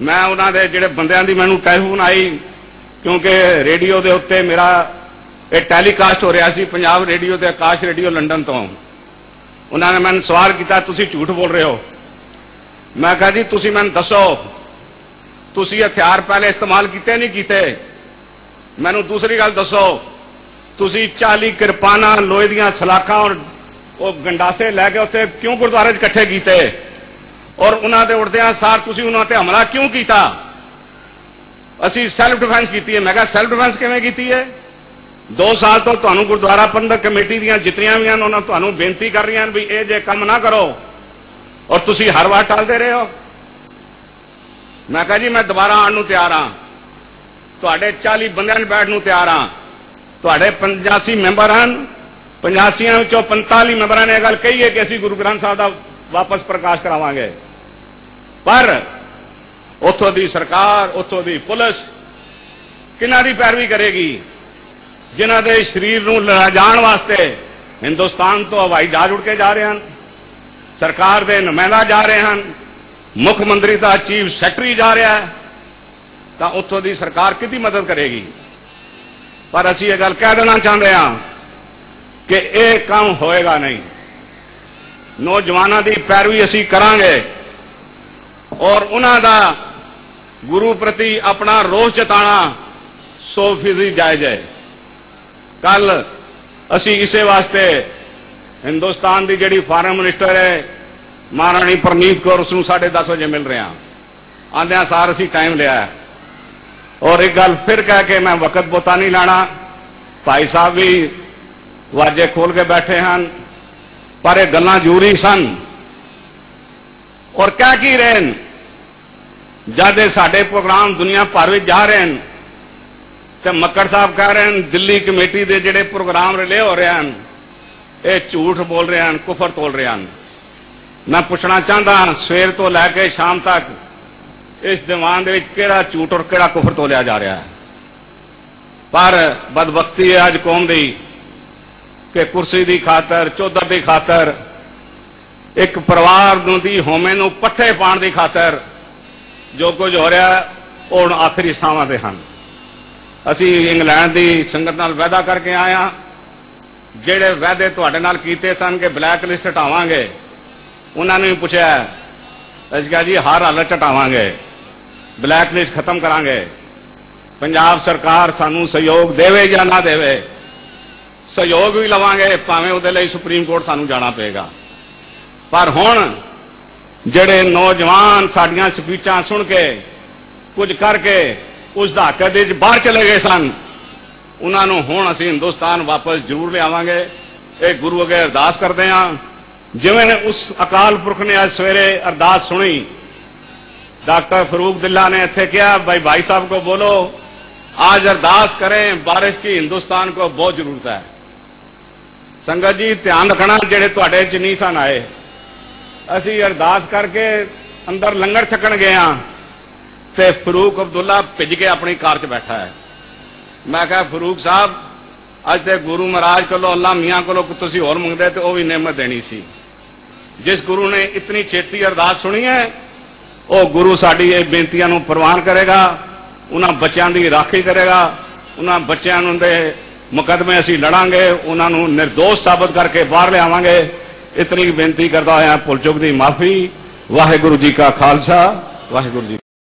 ਮੈਂ ਉਹਨਾਂ ਦੇ ਜਿਹੜੇ ਬੰਦਿਆਂ ਦੀ ਮੈਨੂੰ ਟੈਲੀਫੋਨ ਆਈ, ਕਿਉਂਕਿ ਰੇਡੀਓ ਦੇ ਉੱਤੇ ਮੇਰਾ ਇਹ ਟੈਲੀਕਾਸਟ ਹੋ ਰਿਹਾ ਸੀ, ਪੰਜਾਬ ਰੇਡੀਓ ਤੇ ਆਕਾਸ਼ ਰੇਡੀਓ ਲੰਡਨ ਤੋਂ। ਉਹਨਾਂ ਨੇ ਮੈਨੂੰ ਸਵਾਲ ਕੀਤਾ, ਤੁਸੀਂ ਝੂਠ ਬੋਲ ਰਹੇ ਹੋ? ਮੈਂ ਕਿਹਾ, ਜੀ, ਤੁਸੀਂ ਮੈਨੂੰ ਦੱਸੋ, ਤੁਸੀਂ ਹਥਿਆਰ ਪਹਿਲੇ ਇਸਤੇਮਾਲ ਕੀਤੇ, ਨਹੀਂ ਕੀਤੇ? ਮੈਨੂੰ ਦੂਸਰੀ ਗੱਲ ਦੱਸੋ, ਤੁਸੀਂ 40 ਕਿਰਪਾਨਾਂ ਲੋਹੇ ਦੀਆਂ ਸਲਾਖਾਂ ਔਰ ਉਹ ਗੰਡਾਸੇ ਲੈ ਕੇ ਉੱਥੇ ਕਿਉਂ ਗੁਰਦੁਆਰੇ 'ਚ ਇਕੱਠੇ ਕੀਤੇ? ਔਰ ਉਹਨਾਂ ਦੇ ਉੜਦਿਆਂ ਸਾਰ ਤੁਸੀਂ ਉਹਨਾਂ ਤੇ ਹਮਲਾ ਕਿਉਂ ਕੀਤਾ? ਅਸੀਂ ਸੈਲਫ ਡਿਫੈਂਸ ਕੀਤੀ ਹੈ। ਮੈਂ ਕਿਹਾ ਸੈਲਫ ਡਿਫੈਂਸ ਕਿਵੇਂ ਕੀਤੀ ਹੈ? 2 ਸਾਲ ਤੋਂ ਤੁਹਾਨੂੰ ਗੁਰਦੁਆਰਾ ਪ੍ਰਬੰਧਕ ਕਮੇਟੀ ਦੀਆਂ ਜਿਤਨੀਆਂ ਵੀ ਹਨ, ਉਹਨਾਂ ਤੁਹਾਨੂੰ ਬੇਨਤੀ ਕਰ ਰਹੀਆਂ ਹਨ ਵੀ ਇਹ ਜੇ ਕੰਮ ਨਾ ਕਰੋ ਔਰ ਤੁਸੀਂ ਹਰ ਵਾਰ ਟਾਲਦੇ ਰਹੇ ਹੋ। ਮੈਂ ਕਿਹਾ ਜੀ, ਮੈਂ ਦੁਬਾਰਾ ਆਉਣ ਨੂੰ ਤਿਆਰ ਹਾਂ। ਤੁਹਾਡੇ 40 ਬੰਦਿਆਂ ਨੂੰ ਬੈਠ ਨੂੰ ਤਿਆਰ ਹਾਂ। ਤੁਹਾਡੇ 85 ਮੈਂਬਰ ਹਨ। 85 ਵਿੱਚੋਂ 45 ਮੈਂਬਰਾਂ ਨੇ ਇਹ ਗੱਲ ਕਹੀ ਹੈ ਕਿ ਅਸੀਂ ਗੁਰੂ ਗ੍ਰੰਥ ਸਾਹਿਬ ਦਾ ਵਾਪਸ ਪ੍ਰਕਾਸ਼ ਕਰਾਵਾਂਗੇ। ਪਰ ਉੱਥੋਂ ਦੀ ਸਰਕਾਰ, ਉੱਥੋਂ ਦੀ ਪੁਲਿਸ ਕਿਹਨਾਂ ਦੀ ਪੈਰਵੀ ਕਰੇਗੀ? ਜਿਨ੍ਹਾਂ ਦੇ ਸਰੀਰ ਨੂੰ ਲਿਜਾਣ ਵਾਸਤੇ ਹਿੰਦੁਸਤਾਨ ਤੋਂ ਹਵਾਈ ਜਹਾਜ਼ ਉੜ ਕੇ ਜਾ ਰਹੇ ਹਨ, ਸਰਕਾਰ ਦੇ ਨੁਮਾਇੰਦਾ ਜਾ ਰਹੇ ਹਨ, ਮੁੱਖ ਮੰਤਰੀ ਦਾ ਚੀਫ ਸੈਕਟਰੀ ਜਾ ਰਿਹਾ ਹੈ, ਤਾਂ ਉੱਥੋਂ ਦੀ ਸਰਕਾਰ ਕਿਹਦੀ ਮਦਦ ਕਰੇਗੀ? ਪਰ ਅਸੀਂ ਇਹ ਗੱਲ ਕਹਿ ਦੇਣਾ ਚਾਹੁੰਦੇ ਹਾਂ ਕਿ ਇਹ ਕੰਮ ਹੋਏਗਾ ਨਹੀਂ। ਨੌਜਵਾਨਾਂ ਦੀ ਪੈਰਵੀ ਅਸੀਂ ਕਰਾਂਗੇ। ਔਰ ਉਹਨਾਂ ਦਾ ਗੁਰੂ ਪ੍ਰਤੀ ਆਪਣਾ ਰੋਸ ਜਤਾਣਾ 100% ਜਾਇਜ਼ ਹੈ। ਕੱਲ ਅਸੀਂ ਇਸੇ ਵਾਸਤੇ ਹਿੰਦੁਸਤਾਨ ਦੀ ਜਿਹੜੀ ਫਾਰਮ ਮਿਨਿਸਟਰ ਹੈ, ਮਹਾਰਾਣੀ ਪ੍ਰਨੀਤ ਕੌਰ, ਉਸ ਨੂੰ 10:30 ਵਜੇ ਮਿਲ ਰਿਹਾ। ਆਂਦਿਆਂ ਸਾਰ ਅਸੀਂ ਟਾਈਮ ਲਿਆ ਔਰ ਇੱਕ ਗੱਲ ਫਿਰ ਕਹਿ ਕੇ ਮੈਂ ਵਕਤ ਬੋਤਾ ਨਹੀਂ ਲਾਣਾ। ਭਾਈ ਸਾਹਿਬ ਵੀ ਵਾਜੇ ਖੋਲ ਕੇ ਬੈਠੇ ਹਨ, ਪਰ ਇਹ ਗੱਲਾਂ ਜ਼ਰੂਰੀ ਸਨ। ਔਰ ਕਹਿ ਕੀ ਰਹੇ ਨੇ ਜਦ ਇਹ ਸਾਡੇ ਪ੍ਰੋਗਰਾਮ ਦੁਨੀਆ ਭਰ ਵਿੱਚ ਜਾ ਰਹੇ ਹਨ, ਤੇ ਮੱਕੜ ਸਾਹਿਬ ਕਹਿ ਰਹੇ ਹਨ, ਦਿੱਲੀ ਕਮੇਟੀ ਦੇ ਜਿਹੜੇ ਪ੍ਰੋਗਰਾਮ ਰਿਲੇ ਹੋ ਰਹੇ ਹਨ, ਇਹ ਝੂਠ ਬੋਲ ਰਹੇ ਹਨ, ਕੁਫਰ ਤੋਲ ਰਹੇ ਹਨ। ਮੈਂ ਪੁੱਛਣਾ ਚਾਹੁੰਦਾ ਹਾਂ, ਸਵੇਰ ਤੋਂ ਲੈ ਕੇ ਸ਼ਾਮ ਤੱਕ ਇਸ ਦੀਵਾਨ ਦੇ ਵਿੱਚ ਕਿਹੜਾ ਝੂਠ ਔਰ ਕਿਹੜਾ ਕੁਫਰ ਤੋਲਿਆ ਜਾ ਰਿਹਾ ਹੈ? ਪਰ ਬਦਬਖਤੀ ਹੈ ਅੱਜ ਕੌਮ ਦੀ ਕਿ ਕੁਰਸੀ ਦੀ ਖਾਤਰ, ਚੌਧਰ ਦੀ ਖਾਤਰ, ਇੱਕ ਪਰਿਵਾਰ ਨੂੰ ਦੀ ਹੋਮੇ ਨੂੰ ਪੱਠੇ ਪਾਣ ਦੀ ਖਾਤਰ ਜੋ ਕੁਝ ਹੋ ਰਿਹਾ, ਉਹ ਹੁਣ ਆਖਰੀ ਸਾਵਾਂ ਤੇ ਹਨ। ਅਸੀਂ ਇੰਗਲੈਂਡ ਦੀ ਸੰਗਤ ਨਾਲ ਵਾਅਦਾ ਕਰਕੇ ਆਏ ਹਾਂ। ਜਿਹੜੇ ਵਾਅਦੇ ਤੁਹਾਡੇ ਨਾਲ ਕੀਤੇ ਸਨ ਕਿ ਬਲੈਕ ਲਿਸਟ ਹਟਾਵਾਂਗੇ, ਉਹਨਾਂ ਨੇ ਵੀ ਪੁੱਛਿਆ, ਅਸੀਂ ਕਿਹਾ ਜੀ, ਹਰ ਹਾਲਤ ਹਟਾਵਾਂਗੇ। ਬਲੈਕ ਲਿਸਟ ਖਤਮ ਕਰਾਂਗੇ। ਪੰਜਾਬ ਸਰਕਾਰ ਸਾਨੂੰ ਸਹਿਯੋਗ ਦੇਵੇ ਜਾਂ ਨਾ ਦੇਵੇ, ਸਹਿਯੋਗ ਵੀ ਲਵਾਂਗੇ, ਭਾਵੇਂ ਉਹਦੇ ਲਈ ਸੁਪਰੀਮ ਕੋਰਟ ਸਾਨੂੰ ਜਾਣਾ ਪਏਗਾ। ਪਰ ਹੁਣ ਜਿਹੜੇ ਨੌਜਵਾਨ ਸਾਡੀਆਂ ਸਪੀਚਾਂ ਸੁਣ ਕੇ ਕੁਝ ਕਰਕੇ ਉਸ ਧਾਕੇ ਦੇ ਵਿੱਚ ਬਾਹਰ ਚਲੇ ਗਏ ਸਨ ਉਹਨਾਂ ਨੂੰ ਹੁਣ ਅਸੀਂ ਹਿੰਦੁਸਤਾਨ ਵਾਪਸ ਜ਼ਰੂਰ ਲਿਆਵਾਂਗੇ ਇਹ ਗੁਰੂ ਅਗੇ ਅਰਦਾਸ ਕਰਦੇ ਹਾਂ ਜਿਵੇਂ ਨੇ ਉਸ ਅਕਾਲ ਪੁਰਖ ਨੇ ਅੱਜ ਸਵੇਰੇ ਅਰਦਾਸ ਸੁਣੀ डॉक्टर फरूक दिल्ला ने ਇੱਥੇ ਕਿਹਾ भाई भाई साहब को बोलो आज अरदास करें बारिश की हिंदुस्तान को बहुत जरूरत है ਸੰਗਤ ਜੀ ਧਿਆਨ ਰੱਖਣਾ ਜਿਹੜੇ ਤੁਹਾਡੇ ਚ ਨਹੀਂ ਸਨ ਆਏ ਅਸੀਂ ਅਰਦਾਸ ਕਰਕੇ ਅੰਦਰ ਲੰਗਰ ਛਕਣ ਗਏ ਆ ਤੇ ਫਰੂਕ ਅਬਦੁੱਲਾ ਭਿੱਜ ਕੇ ਆਪਣੀ ਕਾਰ 'ਚ ਬੈਠਾ ਹੈ। ਮੈਂ ਕਿਹਾ ਫਰੂਕ ਸਾਹਿਬ, ਅੱਜ ਤੇ ਗੁਰੂ ਮਹਾਰਾਜ ਕੋਲੋਂ ਅੱਲਾ ਮੀਆਂ ਕੋਲੋਂ ਤੁਸੀਂ ਹੋਰ ਮੰਗਦੇ ਤੇ ਉਹ ਵੀ ਨਿਮਤ ਦੇਣੀ ਸੀ। ਜਿਸ ਗੁਰੂ ਨੇ ਇਤਨੀ ਛੇਤੀ ਅਰਦਾਸ ਸੁਣੀ ਹੈ, ਉਹ ਗੁਰੂ ਸਾਡੀ ਇਹ ਬੇਨਤੀਆਂ ਨੂੰ ਪ੍ਰਵਾਨ ਕਰੇਗਾ, ਉਹਨਾਂ ਬੱਚਿਆਂ ਦੀ ਰਾਖੀ ਕਰੇਗਾ, ਉਹਨਾਂ ਬੱਚਿਆਂ ਨੂੰ ਦੇ ਮੁਕਦਮੇ ਅਸੀਂ ਲੜਾਂਗੇ, ਉਹਨਾਂ ਨੂੰ નિર્ਦੋਸ਼ ਸਾਬਤ ਕਰਕੇ ਬਾਹਰ ਲਿਆਵਾਂਗੇ ਇਤਨੀ ਬੇਨਤੀ ਕਰਦਾ ਹੋਇਆ ਭੁੱਲ ਚੁੱਕ ਦੀ ਮਾਫੀ। ਵਾਹਿਗੁਰੂ ਜੀ ਕਾ ਖਾਲਸਾ ਵਾਹਿਗੁਰੂ ਜੀ